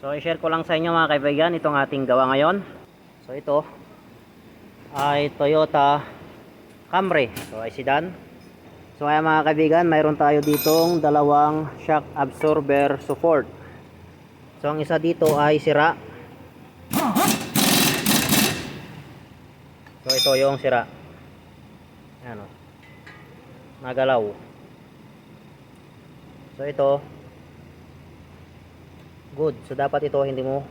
So i-share ko lang sa inyo mga kaibigan itong ating gawa ngayon. So ito ay Toyota Camry. So ay sedan. So ay mga kaibigan, mayroon tayo ditong dalawang shock absorber support. So ang isa dito ay sira. So ito yung sira. Ayan o. Nagalaw. So ito good. So dapat ito hindi mo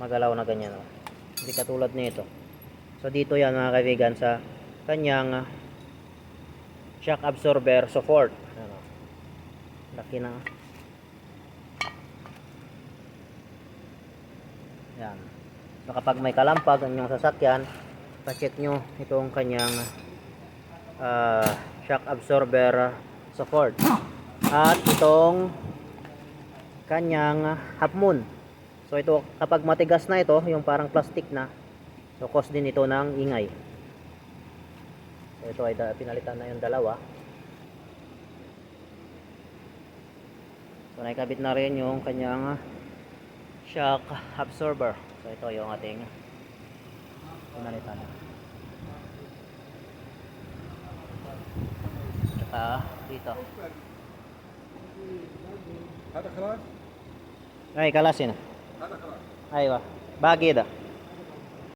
magalaw na ganyan. Oh. Hindi katulad nito. So dito yan mga kaibigan sa kanyang shock absorber support. Ano. Laki na. Yan. So kapag may kalampag ang inyong sasakyan, pa-check nyo itong kanyang ah, shock absorber support. At itong kanyang half moon. So ito kapag matigas na ito, yung parang plastic na, so cause din ito ng ingay. So ito ay pinalitan na yung dalawa. So nakikabit na rin yung kanyang shock absorber. So ito yung ating pinalitan na. Tsaka ah, dito. Hada khalas? Ahí, cala la cena. Ahí va. Va, queda.